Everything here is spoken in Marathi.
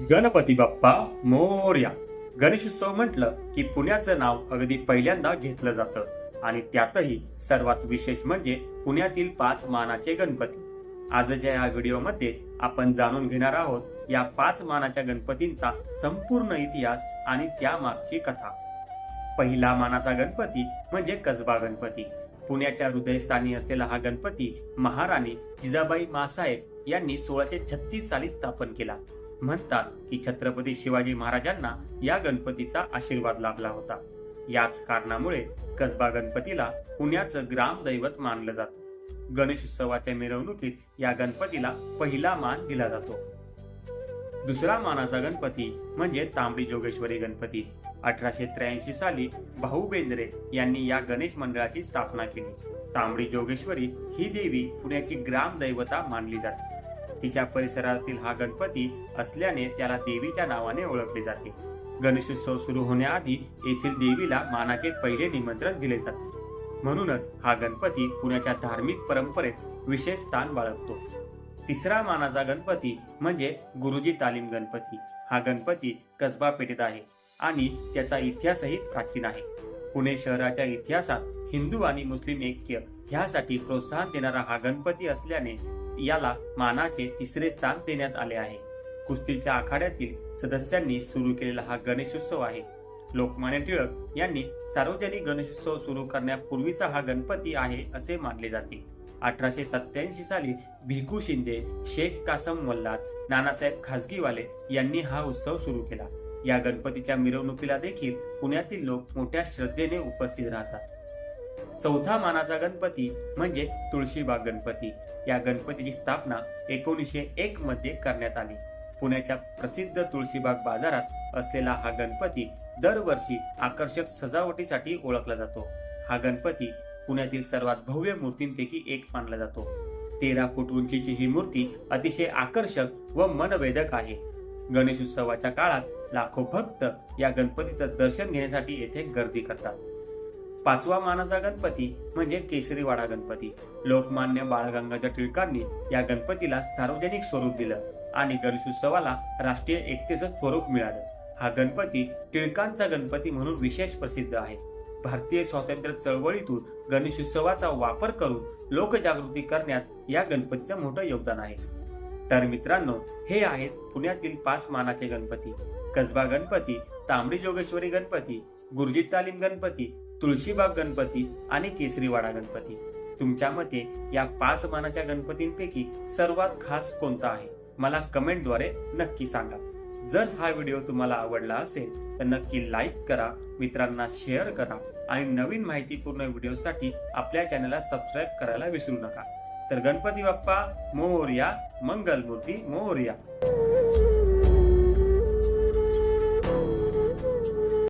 गणपती बाप्पा मोर्या. गणेशोत्सव म्हटलं की पुण्याचं नाव अगदी पहिल्यांदा घेतलं जातं. आणि त्यातही सर्वात विशेष म्हणजे पुण्यातील पाच मानाचे गणपती. आजच्या या व्हिडिओमध्ये आपण जाणून घेणार आहोत या पाच मानाच्या गणपतींचा संपूर्ण इतिहास आणि त्यामागची कथा. पहिला मानाचा गणपती म्हणजे कसबा गणपती. पुण्याच्या हृदयस्थानी असलेला हा गणपती महाराणी जिजाबाई मासाहेब यांनी सोळाशे छत्तीस साली स्थापन केला. म्हणतात की छत्रपती शिवाजी महाराजांना या गणपतीचा आशीर्वाद लाभला होता. याच कारणामुळे कसबा गणपतीला पुण्याचं ग्रामदैवत मानलं जातं. गणेशोत्सवाच्या मिरवणुकीत या गणपतीला पहिला मान दिला जातो. दुसरा मानाचा गणपती म्हणजे तांबडी जोगेश्वरी गणपती. अठराशे त्र्याऐंशी साली भाऊ बेंद्रे यांनी या गणेश मंडळाची स्थापना केली. तांबडी जोगेश्वरी ही देवी पुण्याची ग्रामदैवता मानली जाते. तिच्या परिसरातील हा गणपती असल्याने त्याला देवीच्या नावाने ओळखले जाते. गणेशोत्सव सुरू होण्याआधी येथील देवीला मानाचे पहिले निमंत्रण दिले जाते. म्हणूनच हा गणपती पुण्याच्या धार्मिक परंपरेत विशेष स्थान बाळगतो. तिसरा मानाचा गणपती म्हणजे गुरुजी तालीम गणपती. हा गणपती कसबा पेठेत आहे आणि त्याचा इतिहासही प्राचीन आहे. पुणे शहराच्या इतिहासात हिंदू आणि मुस्लिम ऐक्य ह्यासाठी प्रोत्साहन देणारा हा गणपती असल्याने याला मानाचे तिसरे स्थान देण्यात आले आहे. कुस्तीच्या आखाड्यातील सदस्यांनी सुरू केलेला हा गणेशोत्सव आहे. लोकमान्य टिळक यांनी सार्वजनिक गणेशोत्सव सुरू करण्यापूर्वीचा हा गणपती आहे असे मानले जाते. अठराशे सत्याऐंशी साली भिकू शिंदे शेख कासम वल्लाद नानासाहेब खासगीवाले यांनी हा उत्सव सुरू केला. या गणपतीच्या मिरवणुकीला देखील पुण्यातील लोक मोठ्या श्रद्धेने उपस्थित राहतात. चौथा मानाचा गणपती म्हणजे तुळशीबाग गणपती. या गणपतीची स्थापना एकोणीसशे एक मध्ये करण्यात आली. पुण्याच्या प्रसिद्ध तुळशीबाग बाजारात असलेला हा गणपती दरवर्षी आकर्षक सजावटीसाठी ओळखला जातो. हा गणपती पुण्यातील सर्वात भव्य मूर्तींपैकी एक मानला जातो. तेरा फूट उंचीची ही मूर्ती अतिशय आकर्षक व मनवेधक आहे. गणेशोत्सवाच्या काळात लाखो भक्त या गणपतीचं दर्शन घेण्यासाठी येथे गर्दी करतात. पाचवा मानाचा गणपती म्हणजे केसरीवाडा गणपती. लोकमान्य बाळ गंगाधर टिळकांनी या गणपतीला सार्वजनिक स्वरूप दिलं आणि गणेशोत्सवाला राष्ट्रीय एकतेचं स्वरूप मिळालं. हा गणपती टिळकांचा गणपती म्हणून विशेष प्रसिद्ध आहे. भारतीय स्वातंत्र्य चळवळीतून गणेशोत्सवाचा वापर करून लोकजागृती करण्यात या गणपतीचं मोठं योगदान आहे. तर मित्रांनो हे आहेत पुण्यातील पाच मानाचे गणपती. कसबा गणपती तांबडी जोगेश्वरी गणपती गुरुजी तालीम गणपती तुळशीबाग गणपती आणि केसरीवाडा गणपती. तुमच्या मते या पाच मानाच्या गणपतींपैकी सर्वात खास कोणता आहे? मला कमेंटद्वारे नक्की सांगा. जर हा व्हिडिओ तुम्हाला आवडला असेल तर नक्की लाईक करा मित्रांना शेअर करा आणि नवीन माहितीपूर्ण व्हिडिओसाठी आपल्या चॅनलला सबस्क्राईब करायला विसरू नका. तर गणपती बाप्पा मोर्या मंगलमूर्ती मोर्या.